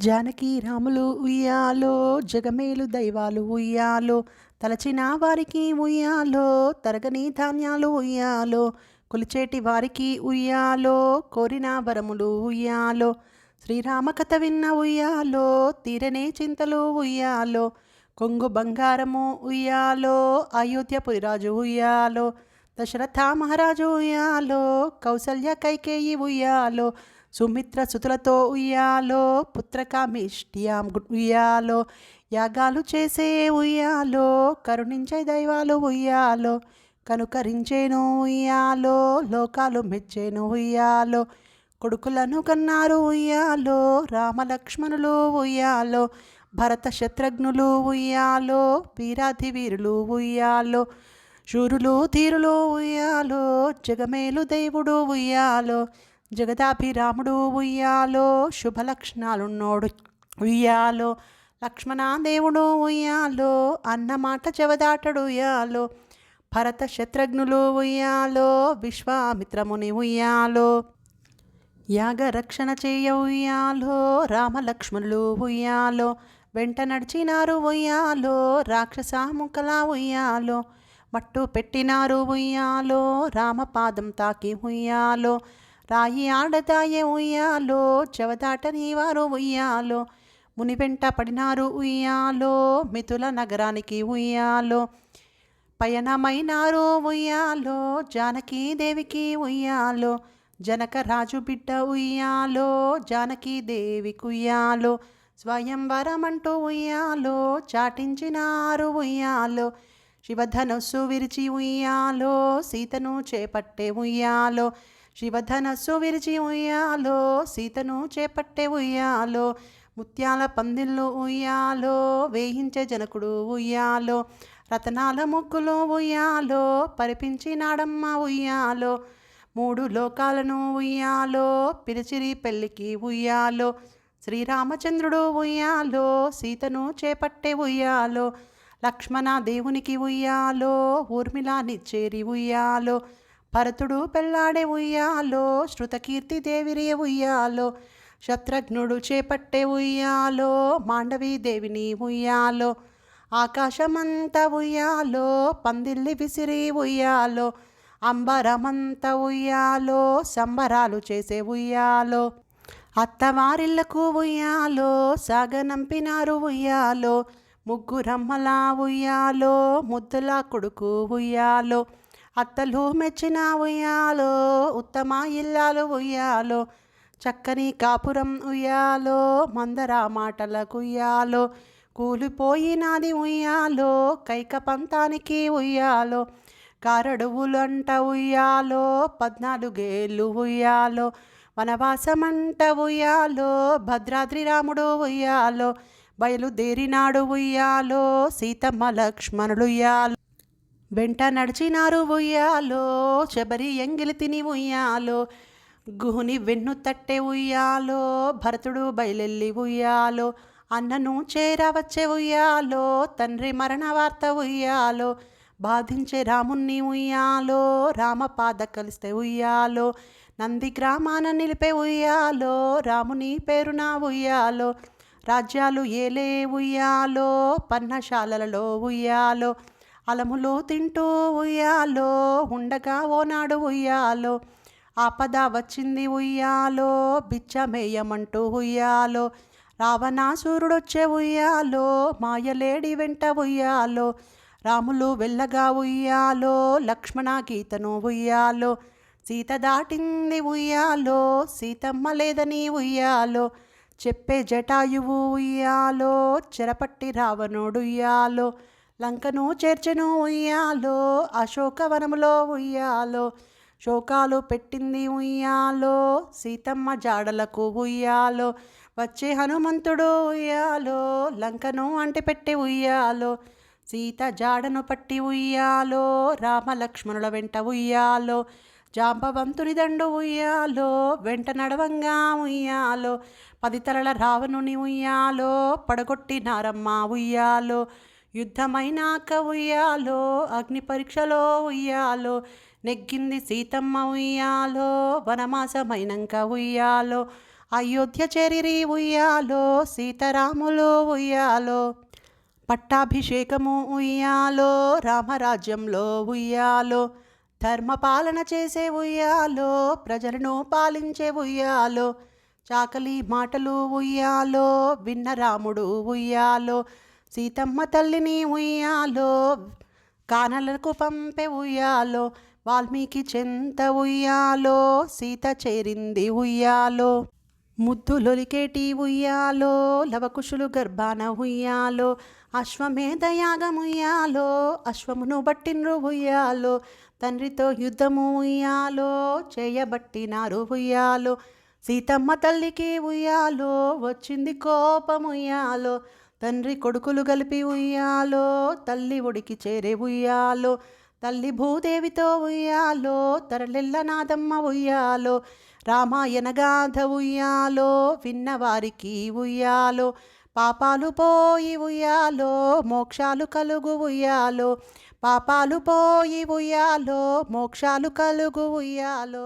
జానకి రాములు ఉయ్యాలో జగమేలు దైవాలు ఉయ్యాలో తలచిన వారికి ఉయ్యాలో తరగని ధాన్యాలు ఉయ్యాలో కొలిచేటి వారికి ఉయ్యాలో కోరిన వరములు ఉయ్యాలో శ్రీరామ కథ విన్న ఉయ్యాలో తీరనే చింతలు ఉయ్యాలో కొంగు బంగారము ఉయ్యాలో అయోధ్యపురిరాజు ఉయ్యాలో దశరథ మహారాజు ఉయ్యాలో కౌసల్య కైకేయి ఉయ్యాలో సుమిత్రసుతులతో ఉయ్యాలో పుత్రకామిష్ట్యాం ఉయ్యాలో యాగాలు చేసే ఉయ్యాలో కరుణించే దైవాలు ఉయ్యాలో కనుకరించేను ఉయ్యాలో లోకాలు మెచ్చేను ఉయ్యాలో కొడుకులను కన్నారు ఉయ్యాలో రామలక్ష్మణులు ఉయ్యాలో భరత శత్రుఘ్నులు ఉయ్యాలో వీరాధి వీరులు ఉయ్యాలో శూరులు తీరులు ఉయ్యాలో జగమేలు దేవుడు ఉయ్యాలో జగదాభిరాముడు ఉయ్యాలో శుభలక్షణాలున్నోడు ఉయ్యాలో. లక్ష్మణాదేవుడు ఉయ్యాలో అన్నమాట చెవదాటడు ఉయ్యాలో. భరత శత్రుఘ్నులు ఉయ్యాలో విశ్వామిత్రముని ఉయ్యాలో. యాగ రక్షణ చేయ ఉయ్యాలో రామలక్ష్మణులు ఉయ్యాలో. వెంట నడిచినారు ఉయ్యాలో రాక్షసాముకలా ఉయ్యాలో. మట్టు పెట్టినారు ఉయ్యాలో రామపాదం తాకి ఉయ్యాలో. రాయి ఆడతాయే ఉయ్యాలో చెవతాట నీవారు ఉయ్యాలో మునివెంట పడినారు ఉయ్యాలో మిథుల నగరానికి ఉయ్యాలో పయనమైనారు ఉయ్యాలో జానకీదేవికి ఉయ్యాలో జనక రాజు బిడ్డ ఉయ్యాలో జానకీ ఉయ్యాలో కుయ్యాలో స్వయంవరమంటూ ఉయ్యాలో చాటించినారు ఉయ్యాలో శివధనుస్సు విరిచి ఉయ్యాలో సీతను చేపట్టే ఉయ్యాలో శివధనస్సు విరిచి ఉయ్యాలో సీతను చేపట్టే ఉయ్యాలో ముత్యాల పందిళ్ళు ఉయ్యాలో వేయించే జనకుడు ఉయ్యాలో రతనాల ముగ్గులు ఉయ్యాలో పరిపించినాడమ్మ ఉయ్యాలో మూడు లోకాలను ఉయ్యాలో పిలిచిరి పెళ్ళికి ఉయ్యాలో శ్రీరామచంద్రుడు ఉయ్యాలో సీతను చేపట్టే ఉయ్యాలో లక్ష్మణ దేవునికి ఉయ్యాలో ఊర్మిళానిచ్చేరి ఉయ్యాలో భరతుడు పెళ్ళాడే ఉయ్యాలో శృతకీర్తి దేవిరి ఉయ్యాలో శత్రుఘ్నుడు చేపట్టే ఉయ్యాలో మాండవీ దేవిని ఉయ్యాలో ఆకాశమంతా ఉయ్యాలో పందిల్లి విసిరి ఉయ్యాలో అంబరమంత ఉయ్యాలో సంబరాలు చేసే ఉయ్యాలో అత్తవారిళ్ళకు ఉయ్యాలో సాగనంపినారు ఉయ్యాలో ముగ్గురమ్మలా ఉయ్యాలో ముద్దుల కొడుకు ఉయ్యాలో అత్తలు మెచ్చిన ఉయ్యాలో ఉత్తమ ఇల్లాలు ఉయ్యాలో చక్కని కాపురం ఉయ్యాలో మందర మాటలకు ఉయ్యాలో కూలిపోయినది ఉయ్యాలో కైక పంతానికి ఉయ్యాలో కారడువులంట ఉయ్యాలో పద్నాలుగేళ్ళు ఉయ్యాలో వనవాసమంట ఉయ్యాలో భద్రాద్రి రాముడు ఉయ్యాలో బయలుదేరినాడు ఉయ్యాలో సీతమ్మ లక్ష్మణుడు ఉయ్యాలో. వెంట నడిచినారు ఉయ్యాలో శబరి ఎంగిలి తిని ఉయ్యాలో గుహుని వెన్ను తట్టే ఉయ్యాలో భరతుడు బయలెల్లి ఉయ్యాలో అన్నను చేరవచ్చే ఉయ్యాలో తండ్రి మరణ వార్త ఉయ్యాలో బాధించే రాముణ్ణి ఉయ్యాలో రామపాద కలిస్తే ఉయ్యాలో నంది గ్రామాన నిలిపే ఉయ్యాలో రాముని పేరున ఉయ్యాలో రాజ్యాలు ఏలే ఉయ్యాలో పన్నశాలలలో ఉయ్యాలో అలములు తింటూ ఉయ్యాలో ఉండగా ఓనాడు ఉయ్యాలో ఆపద వచ్చింది ఉయ్యాలో బిచ్చమేయమంటూ ఉయ్యాలో రావణాసురుడొచ్చే ఉయ్యాలో మాయలేడి వెంట ఉయ్యాలో రాములు వెళ్ళగా ఉయ్యాలో లక్ష్మణ గీతను ఉయ్యాలో సీత దాటింది ఉయ్యాలో సీతమ్మ లేదని ఉయ్యాలో చెప్పే జటాయువు ఉయ్యాలో చెరపట్టి రావణుడు ఉయ్యాలో లంకను చేర్చెను ఉయ్యాలో అశోకవనములో ఉయ్యాలో శోకాలు పెట్టింది ఉయ్యాలో సీతమ్మ జాడలకు ఉయ్యాలో వచ్చే హనుమంతుడు ఉయ్యాలో లంకను అంటిపెట్టి ఉయ్యాలో సీత జాడను పట్టి ఉయ్యాలో రామలక్ష్మణుల వెంట ఉయ్యాలో జాంబవంతుని దండు ఉయ్యాలో వెంట నడవంగా ఉయ్యాలో పది తలల రావణుని ఉయ్యాలో పడగొట్టి నారమ్మ ఉయ్యాలో యుద్ధమైనాక ఉయ్యాలో అగ్ని పరీక్షలో ఉయ్యాలో నెగ్గింది సీతమ్మ ఉయ్యాలో వనమాసమైనాక ఉయ్యాలో అయోధ్య చెరిరి ఉయ్యాలో సీతారాములు ఉయ్యాలో పట్టాభిషేకము ఉయ్యాలో రామరాజ్యంలో ఉయ్యాలో ధర్మపాలన చేసే ఉయ్యాలో ప్రజలను పాలించే ఉయ్యాలో చాకలి మాటలు ఉయ్యాలో విన్న రాముడు ఉయ్యాలో సీతమ్మ తల్లిని ఉయ్యాలో కానలకు పంపే ఉయ్యాలో వాల్మీకి చెంత ఉయ్యాలో సీత చేరింది ఉయ్యాలో. ముద్దులొలికేటి ఉయ్యాలో లవకుశులు గర్భాన ఉయ్యాలో అశ్వమేధ యాగముయ్యాలో అశ్వమును బట్టిన్రు ఉయ్యాలో తండ్రితో యుద్ధము ఉయ్యాలో చేయబట్టినారు ఉయ్యాలో. సీతమ్మ తల్లికి ఉయ్యాలో వచ్చింది కోపముయ్యాలో తండ్రి కొడుకులు కలిపి ఉయ్యాలో తల్లి ఒడికి చేరే ఉయ్యాలో తల్లి భూదేవితో ఉయ్యాలో తరలిల్ల నాదమ్మ ఉయ్యాలో రామాయణ గాథ ఉయ్యాలో విన్నవారికి ఉయ్యాలో పాపాలు పోయి ఉయ్యాలో మోక్షాలు కలుగు ఉయ్యాలో పాపాలు పోయి ఉయ్యాలో మోక్షాలు కలుగు ఉయ్యాలో.